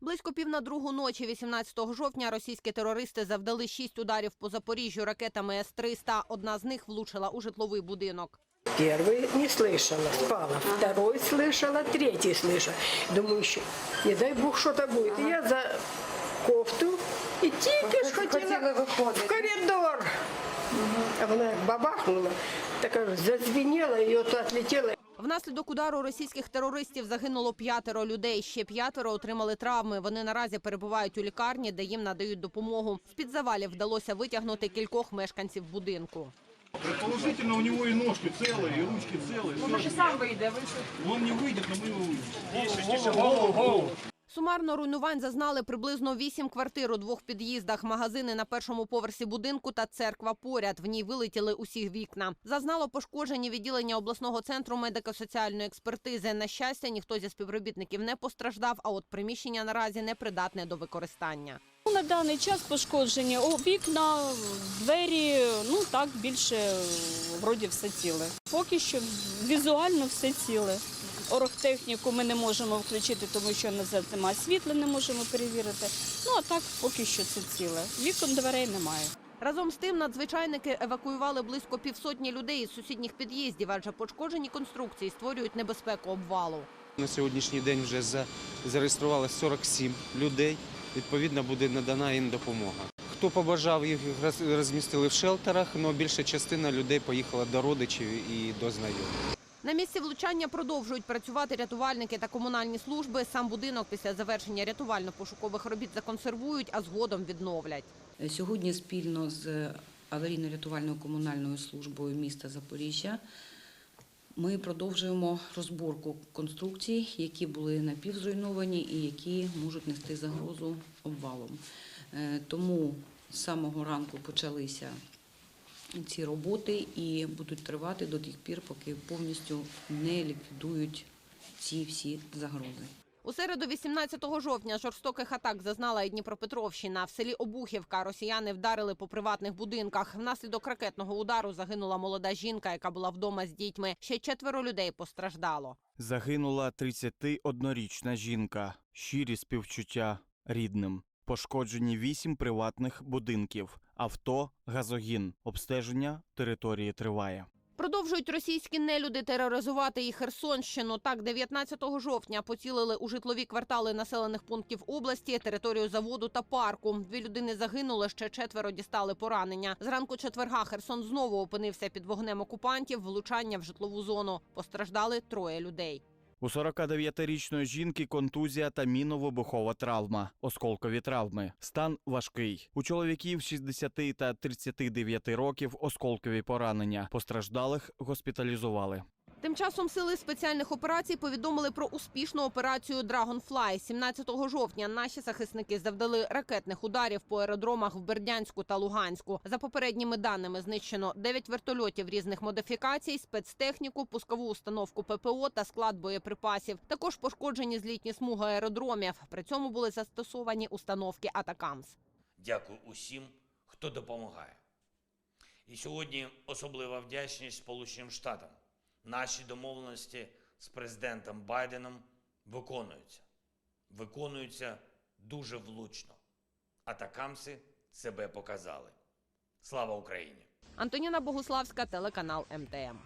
Близько пів на другу ночі, 18 жовтня, російські терористи завдали шість ударів по Запоріжжю ракетами С-300. Одна з них влучила у житловий будинок. Первый не слышала, спала. Второй слышала, третий слышала. Думаю, еще, не дай бог, что-то будет. И я за кофту и тільки ж хотіла в коридор. А вона як бабахнула, так аж зазвенела і от отлетіла. Внаслідок удару російських терористів загинуло п'ятеро людей. Ще п'ятеро отримали травми. Вони наразі перебувають у лікарні, де їм надають допомогу. З під завалів вдалося витягнути кількох мешканців будинку. Предположительно, у него и ножки целые, и ручки целые. Он же сам выйдет, Он не выйдет, но мы его выведем. Тише, тише, голову, голову. Сумарно руйнувань зазнали приблизно вісім квартир у двох під'їздах, магазини на першому поверсі будинку та церква поряд. В ній вилетіли усі вікна. Зазнало пошкоджені відділення обласного центру медико-соціальної експертизи. На щастя, ніхто зі співробітників не постраждав, а от приміщення наразі не придатне до використання. Ну, На даний час пошкоджені о, вікна, двері, ну так більше вроді все ціле. Поки що візуально все ціле. Оргтехніку ми не можемо включити, тому що назад немає світла, не можемо перевірити. Ну а так поки що це ціле. Вікон дверей немає. Разом з тим надзвичайники евакуювали близько півсотні людей із сусідніх під'їздів, адже пошкоджені конструкції створюють небезпеку обвалу. На сьогоднішній день вже за- зареєстрували 47 людей. Відповідно, буде надана їм допомога. Хто побажав, їх роз- розмістили в шелтерах, але більша частина людей поїхала до родичів і до знайомих. На місці влучання продовжують працювати рятувальники та комунальні служби. Сам будинок після завершення рятувально-пошукових робіт законсервують, а згодом відновлять. Сьогодні спільно з аварійно-рятувальною комунальною службою міста Запоріжжя ми продовжуємо розборку конструкцій, які були напівзруйновані і які можуть нести загрозу обвалом. Е, Тому з самого ранку почалися ці роботи і будуть тривати до тих пір, поки повністю не ліквідують ці всі загрози. У середу, 18 жовтня, жорстоких атак зазнала і Дніпропетровщина. В селі Обухівка росіяни вдарили по приватних будинках. Внаслідок ракетного удару загинула молода жінка, яка була вдома з дітьми. Ще четверо людей постраждало. Загинула 31-річна жінка. Щирі співчуття рідним. Пошкоджені вісім приватних будинків. Авто, газогін. Обстеження території триває. Продовжують російські нелюди тероризувати і Херсонщину. Так, 19 жовтня поцілили у житлові квартали населених пунктів області, територію заводу та парку. Дві людини загинули, ще четверо дістали поранення. Зранку четверга Херсон знову опинився під вогнем окупантів. Влучання в житлову зону. Постраждали троє людей. У 49-річної жінки контузія та міновибухова травма, осколкові травми. Стан важкий. У чоловіків 60 та 39 років осколкові поранення. Постраждалих госпіталізували. Тим часом сили спеціальних операцій повідомили про успішну операцію Dragonfly. 17 жовтня наші захисники завдали ракетних ударів по аеродромах в Бердянську та Луганську. За попередніми даними знищено 9 вертольотів різних модифікацій, спецтехніку, пускову установку ППО та склад боєприпасів. Також пошкоджені злітні смуги аеродромів. При цьому були застосовані установки Атакамс. Дякую усім, хто допомагає. І сьогодні особлива вдячність Сполученим Штатам. Наші домовленості з президентом Байденом виконуються. Виконуються дуже влучно. Атакамси себе показали. Слава Україні! Антоніна Богуславська, телеканал МТМ.